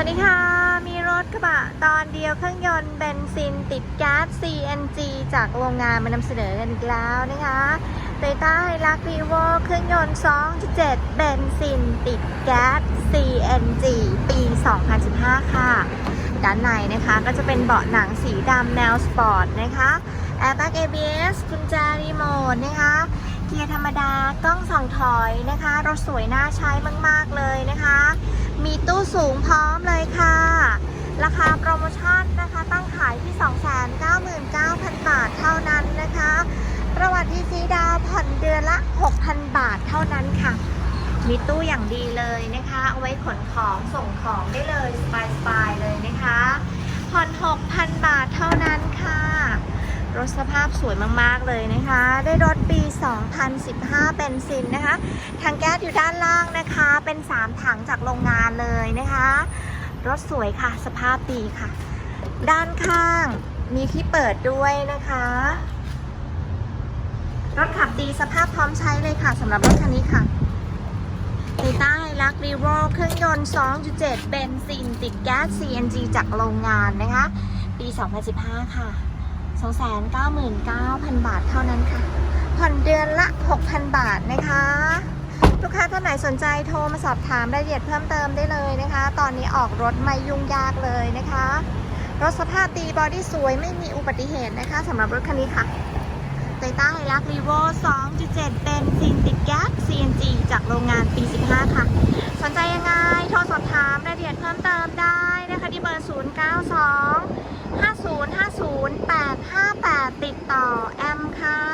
วัสดีค่ะ มีรถกระบะตอนเดียวเครื่องยนต์เบนซินติดแก๊ส CNG จากโรงงานมานำเสนอกันอีกแล้วนะคะโตโยต้าไฮรักรีโวเครื่องยนต์ 2.7 เบนซินติดแก๊ส CNG ปี 2015 ค่ะ ด้านในนะคะก็จะเป็นเบาะหนังสีดำแนวสปอร์ตนะคะแอร์แบ็ก ABS กุญแจรีโมทนะคะ เกียร์ธรรมดากล้องส่องถอยนะคะ รถสวยน่าใช้มาก ๆ เลยนะคะ ตู้สูงพร้อมเลยค่ะ ราคาโปรโมชั่นนะคะ ตั้งขายที่ 299,000 บาทเท่านั้นนะคะ ประวัติที่ซีดาวผ่อนเดือนละ 6,000 บาทเท่านั้นค่ะ มีตู้อย่างดีเลยนะคะ เอาไว้ขนของส่งของได้เลยสบายๆเลยนะคะผ่อน 6,000 บาทเท่านั้นค่ะ รถสภาพสวยมาก ๆ เลยนะคะ ได้รถปี 2015 เป็นซินนะคะถังแก๊สอยู่ด้านล่างนะคะ เป็น 3 ถังจากโรงงานเลยนะคะ รถสวยค่ะ สภาพดีค่ะ ด้านข้างมีที่เปิดด้วยนะคะ รถขับดีสภาพพร้อมใช้เลยค่ะสำหรับรถคันนี้ค่ะโตโยต้าไฮรักรีโวเครื่องยนต์ 2.7 เบนซิน ติดแก๊ส CNG จากโรงงานนะคะ ปี 2015 ค่ะ 299,000 บาทเท่านั้นค่ะ ผ่อนเดือนละ 6,000 บาทนะคะ ท่านไหนสนใจโทรมาสอบถามรายละเอียดเพิ่มเติมได้เลยนะคะ ตอนนี้ออกรถไม่ยุ่งยากเลยนะคะ รถสภาพดีบอดี้สวยไม่มีอุบัติเหตุนะคะสำหรับรถคันนี้ค่ะโตยต้าไฮรักรีโว2.7 เป็นซินติดแก๊ส CNG จากโรงงานปี 15 ค่ะ สนใจยังไง โทรสอบถามรายละเอียดเพิ่มเติมได้นะคะที่เบอร์ 092 5050 858 ติดต่อแอมค่ะ